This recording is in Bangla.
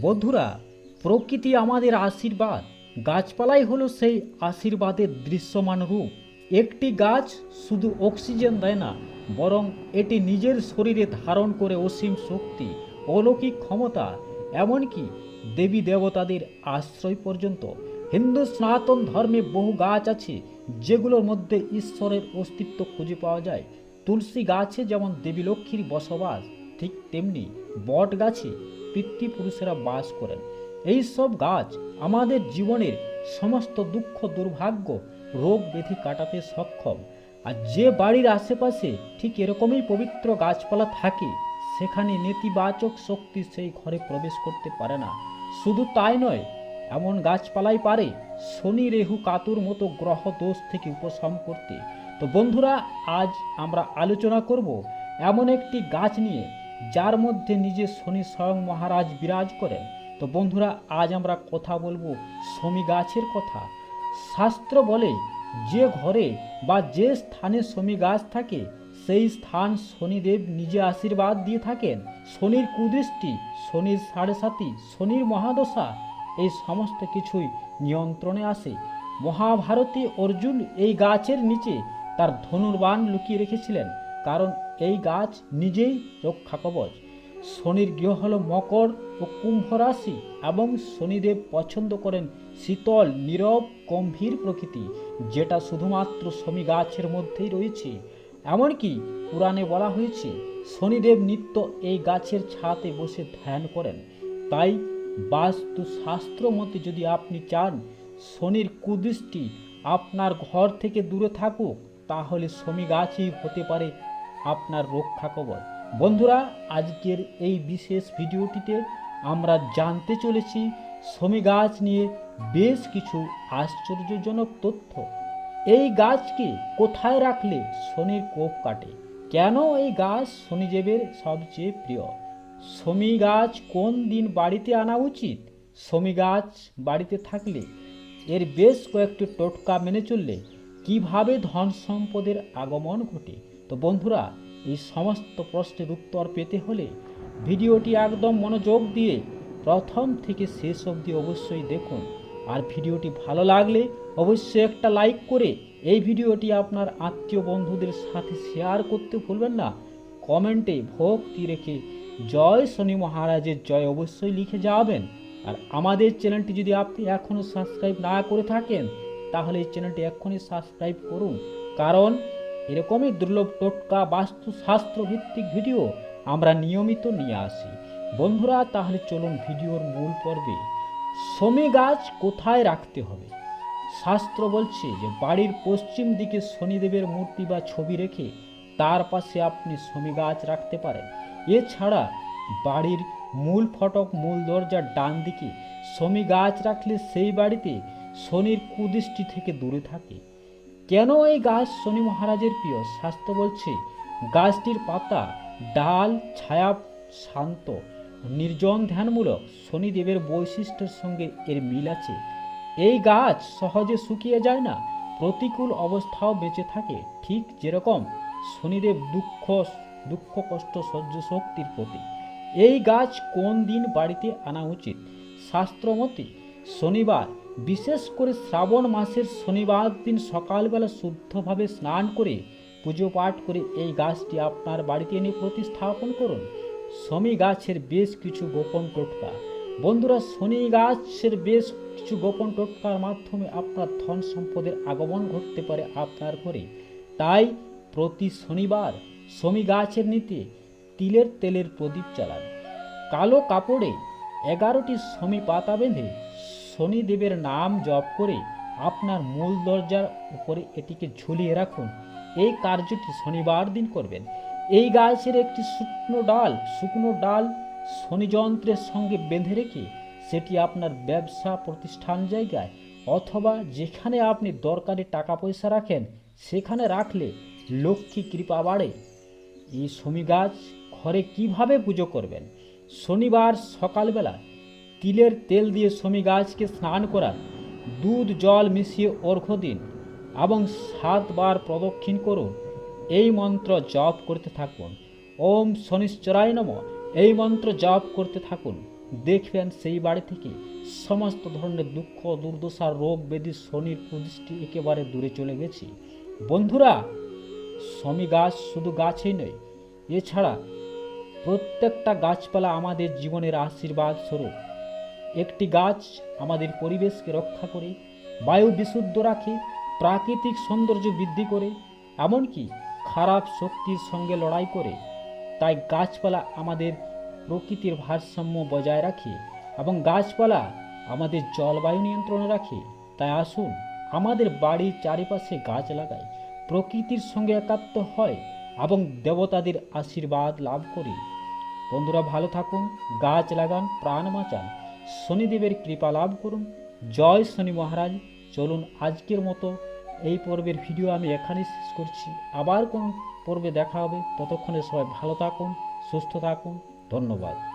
বন্ধুরা, প্রকৃতি আমাদের আশীর্বাদ। গাছপালাই হলো সেই আশীর্বাদের দৃশ্যমান রূপ। একটি গাছ শুধু অক্সিজেন দেয় না, বরং এটি নিজের শরীরে ধারণ করে অসীম শক্তি, অলৌকিক ক্ষমতা, এমনকি দেবী দেবতাদের আশ্রয় পর্যন্ত। হিন্দু সনাতন ধর্মে বহু গাছ আছে, যেগুলোর মধ্যে ঈশ্বরের অস্তিত্ব খুঁজে পাওয়া যায়। তুলসী গাছে যেমন দেবী লক্ষ্মীর বসবাস ঠিক তেমনি বট গাছে পিতৃপুরুষেরা বাস করেন। এই সব গাছ আমাদের জীবনের সমস্ত দুঃখ, দুর্ভাগ্য, রোগ ব্যাধি কাটাতে সক্ষম। আর যে বাড়ির আশেপাশে ঠিক এরকমই পবিত্র গাছপালা থাকে, সেখানে নেতিবাচক শক্তি সেই ঘরে প্রবেশ করতে পারে না। শুধু তাই নয়, এমন গাছপালাই পারে শনি, রেহু, কাতুর মতো গ্রহ দোষ থেকে উপশম করতে। তো বন্ধুরা, আজ আমরা আলোচনা করব এমন একটি গাছ নিয়ে। যার মধ্যে নিজে শনি স্বয়ং মহারাজ বিরাজ করেন তো বন্ধুরা, আজ আমরা কথা বলব শমি গাছের কথা। শাস্ত্র বলে, যে ঘরে বা যে স্থানে শমি গাছ থাকে, সেই স্থান শনিদেব নিজে আশীর্বাদ দিয়ে থাকেন। শনির কুদৃষ্টি, শনির সাড়ে সাতি শনির মহাদশা, এই সমস্ত কিছুই নিয়ন্ত্রণে আসে। মহাভারতে অর্জুন এই গাছের নিচে তার ধনুর্বাণ লুকিয়ে রেখেছিলেন। কারণ এই গাছ নিজেই রক্ষা কবচ শনির গৃহ হল মকর ও কুম্ভ রাশি এবং শনিদেব পছন্দ করেন শীতল, নীরব, গম্ভীর প্রকৃতি, যেটা শুধুমাত্র শমি গাছের মধ্যেই রয়েছে। এমনকি পুরাণে বলা হয়েছে, শনিদেব নিত্য এই গাছের ছাতে বসে ধ্যান করেন। তাই বাস্তু শাস্ত্র মতে যদি আপনি চান, শনির কুদৃষ্টি আপনার ঘর থেকে দূরে থাকুক, তাহলে শমি গাছই হতে পারে আপনার রক্ষা কবচ বন্ধুরা, আজকের এই বিশেষ ভিডিওটিতে আমরা জানতে চলেছি শমি গাছ নিয়ে বেশ কিছু আশ্চর্যজনক তথ্য। এই গাছকে কোথায় রাখলে শনির কোপ কাটে? কেন এই গাছ শনিদেবের সবচেয়ে প্রিয়? শমি গাছ কোন দিন বাড়িতে আনা উচিত? শমি গাছ বাড়িতে থাকলে এর বেশ কয়েকটি টোটকা মেনে চললে কীভাবে ধন সম্পদের আগমন ঘটে? তো বন্ধুরা, এই সমস্ত প্রশ্নের উত্তর পেতে হলে ভিডিওটি একদম মনোযোগ দিয়ে প্রথম থেকে শেষ অবধি অবশ্যই দেখুন। আর ভিডিওটি ভালো লাগলে অবশ্যই একটা লাইক করে এই ভিডিওটি আপনার আত্মীয় বন্ধুদের সাথে শেয়ার করতে ভুলবেন না। কমেন্টে ভক্তি রেখে জয় শনি মহারাজের জয় অবশ্যই লিখে যাবেন। আর আমাদের চ্যানেলটি যদি আপনি এখনও সাবস্ক্রাইব না করে থাকেন, তাহলে এই চ্যানেলটি এখনই সাবস্ক্রাইব করুন। কারণ এরকমই দুর্লভ টোটকা বাস্তুশাস্ত্র ভিত্তিক ভিডিও আমরা নিয়মিত নিয়ে আসি। বন্ধুরা, তাহলে চলুন ভিডিওর মূল পর্বে। শমি গাছ কোথায় রাখতে হবে? শাস্ত্র বলছে যে, বাড়ির পশ্চিম দিকে শনিদেবের মূর্তি বা ছবি রেখে তার পাশে আপনি শমি গাছ রাখতে পারেন। এছাড়া বাড়ির মূল ফটক, মূল দরজার ডান দিকে শমি গাছ রাখলে সেই বাড়িতে শনির কুদৃষ্টি থেকে দূরে থাকে। কেন এই গাছ শনি মহারাজের প্রিয়? শাস্ত্র বলছে, গাছটির পাতা ডাল ছায়া শান্ত, নির্জন, ধ্যানমূলক। শনিদেবের বৈশিষ্ট্যের সঙ্গে এর মিল আছে। এই গাছ সহজে শুকিয়ে যায় না, প্রতিকূল অবস্থাও বেঁচে থাকে। ঠিক যেরকম শনিদেব দুঃখ দুঃখ, কষ্ট, সহ্য শক্তির প্রতীক। এই গাছ কোন দিন বাড়িতে আনা উচিত? শাস্ত্রমতে শনিবার বিশেষ করে শ্রাবণ মাসের শনিবার দিন সকালবেলা শুদ্ধভাবে স্নান করে পুজো পাঠ করে এই গাছটি আপনার বাড়িতে এনে প্রতিস্থাপন করুন। শমি গাছের বেশ কিছু গোপন টোটকা। বন্ধুরা, শনি গাছের বেশ কিছু গোপন টোটকার মাধ্যমে আপনার ধন সম্পদের আগমন ঘটতে পারে আপনার ঘরে। তাই প্রতি শনিবার শমি গাছের নিতে তিলের তেলের প্রদীপ চালান কালো কাপড়ে এগারোটি শমি পাতা বেঁধে শনিদেবের নাম জপ করে আপনার মূল দরজার উপরে এটিকে ঝুলিয়ে রাখুন। এই কার্যটি শনিবার দিন করবেন। এই গাছের একটি শুকনো ডাল শুকনো ডাল শনিযন্ত্রের সঙ্গে বেঁধে রেখে সেটি আপনার ব্যবসা প্রতিষ্ঠান জায়গায় অথবা যেখানে আপনি দরকারি টাকা পয়সা রাখেন, সেখানে রাখলে লক্ষ্মী কৃপা বাড়ে। এই শমি গাছ ঘরে কীভাবে পুজো করবেন? শনিবার সকালবেলা তিলের তেল দিয়ে শমি গাছকে স্নান করান দুধ, জল মিশিয়ে অর্ঘ্য দিন এবং সাতবার প্রদক্ষিণ করুন। এই মন্ত্র জপ করতে থাকুন। ওম শনিশ্চরায় নম। এই মন্ত্র জপ করতে থাকুন। দেখবেন সেই বাড়ি থেকে সমস্ত ধরনের দুঃখ, দুর্দশা, রোগ, ব্যাধি, শনির কুদৃষ্টি একেবারে দূরে চলে গেছে। বন্ধুরা শমি গাছ শুধু গাছই নয়, এছাড়া প্রত্যেকটা গাছপালা আমাদের জীবনের আশীর্বাদ স্বরূপ। একটি গাছ আমাদের পরিবেশকে রক্ষা করে, বায়ু বিশুদ্ধ রাখে, প্রাকৃতিক সৌন্দর্য বৃদ্ধি করে, এমনকি খারাপ শক্তির সঙ্গে লড়াই করে। তাই গাছপালা আমাদের প্রকৃতির ভারসাম্য বজায় রাখে এবং গাছপালা আমাদের জলবায়ু নিয়ন্ত্রণে রাখে। তাই আসুন, আমাদের বাড়ির চারিপাশে গাছ লাগাই, প্রকৃতির সঙ্গে একাত্ম হয় এবং দেবতাদের আশীর্বাদ লাভ করি। বন্ধুরা, ভালো থাকুন, গাছ লাগান, প্রাণ বাঁচান। শনিদেবের কৃপা লাভ করুন। জয় শনি মহারাজ। চলুন আজকের মতো এই পর্বের ভিডিও আমি এখানেই শেষ করছি। আবার কোন পর্বে দেখা হবে। ততক্ষণে সবাই ভালো থাকুন, সুস্থ থাকুন। ধন্যবাদ।